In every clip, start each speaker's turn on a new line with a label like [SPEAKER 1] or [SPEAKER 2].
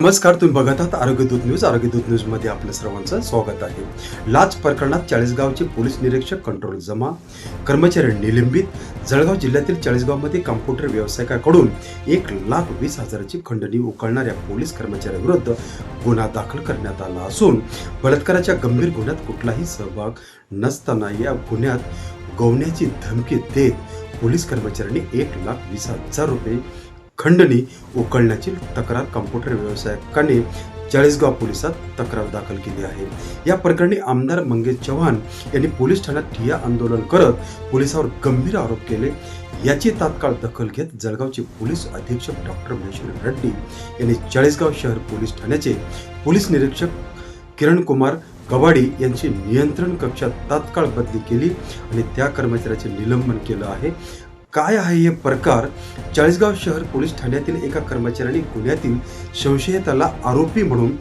[SPEAKER 1] नमस्कार तुम्ही बघत आहात आरोग्यदूत न्यूज. आरोग्य दूत न्यूजमध्ये आपलं सर्वांचं स्वागत आहे. लाच प्रकरणात चाळीसगावचे पोलीस निरीक्षक कंट्रोल जमा. कर्मचारी निलंबित. जळगाव जिल्ह्यातील चाळीसगावमध्ये कॉम्प्युटर व्यावसायिकाकडून एक लाख वीस हजाराची खंडणी उकळणाऱ्या पोलीस कर्मचाऱ्याविरुद्ध गुन्हा दाखल करण्यात आला असून बलात्काराच्या गंभीर गुन्ह्यात कुठलाही सहभाग नसताना या गुन्ह्यात गवण्याची धमकी देत पोलीस कर्मचाऱ्यांनी एक लाख वीस हजार रुपये खंडणी उकळण्याची तक्रार कॉम्प्युटर व्यावसायिकाने चाळीसगाव पोलिसात तक्रार दाखल केली आहे. या प्रकरणी आमदार मंगेश चव्हाण यांनी पोलीस ठाण्यात ठिय्या आंदोलन करत पोलिसावर गंभीर आरोप केले. याची तात्काळ दखल घेत जळगावचे पोलीस अधीक्षक डॉक्टर महेश्वर रेड्डी यांनी चाळीसगाव शहर पोलीस ठाण्याचे पोलीस निरीक्षक किरण कुमार कवाडी यांची नियंत्रण कक्षात तात्काळ बदली केली आणि त्या कर्मचाऱ्याचे निलंबन केलं आहे. काय आहे हे प्रकार? चाळीसगाव शहर पोलीस ठाण्यातील एका कर्मचाऱ्याने गुन्ह्यातील संशयिताला आरोपी म्हणून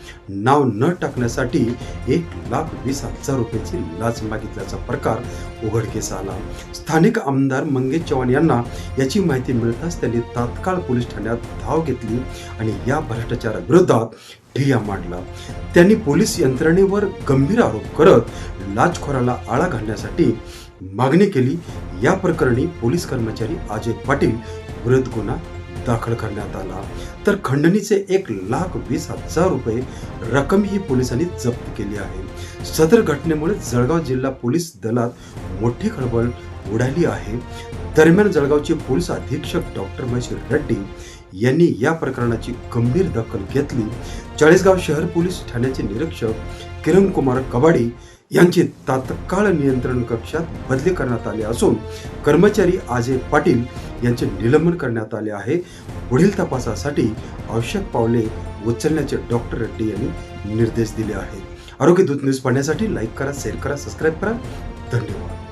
[SPEAKER 1] नाव न टाकण्यासाठी एक लाख वीस हजार रुपयाची लाच मागितल्याचा प्रकार उघडकीस आला. स्थानिक आमदार मंगेश चव्हाण यांना याची माहिती मिळताच त्यांनी तात्काळ पोलीस ठाण्यात धाव घेतली आणि या भ्रष्टाचाराविरोधात ठिय्या मांडला. त्यांनी पोलीस यंत्रणेवर गंभीर आरोप करत लाचखोराला आळा घालण्यासाठी मागणी केली. या प्रकरणी पोलीस कर्मचारी अजय पाटील विरुद्ध गुन्हा दाखल करण्यात आला. तर खंडणीचे एक लाख वीस हजार रुपये रक्कम ही पोलिसांनी जप्त केली आहे. सदर घटनेमुळे जळगाव जिल्हा पोलीस दलात मोठी खळबळ उडाली आहे. दरम्यान जळगावचे पोलीस अधीक्षक डॉक्टर महेश रेड्डी यांनी या प्रकरणाची गंभीर दखल घेतली. चाळीसगाव शहर पोलीस ठाण्याचे निरीक्षक किरण कुमार कबाडी यांचे तात्काळ नियंत्रण कक्षात बदली करण्यात आले असून कर्मचारी आजय पाटील यांचे निलंबन करण्यात आले आहे. पुढील तपासासाठी आवश्यक पावले उचलण्याचे डॉक्टर रेड्डी यांनी निर्देश दिले आहेत. आरोग्य दूत न्यूज पाहण्यासाठी लाईक करा शेअर करा सबस्क्राईब करा. धन्यवाद.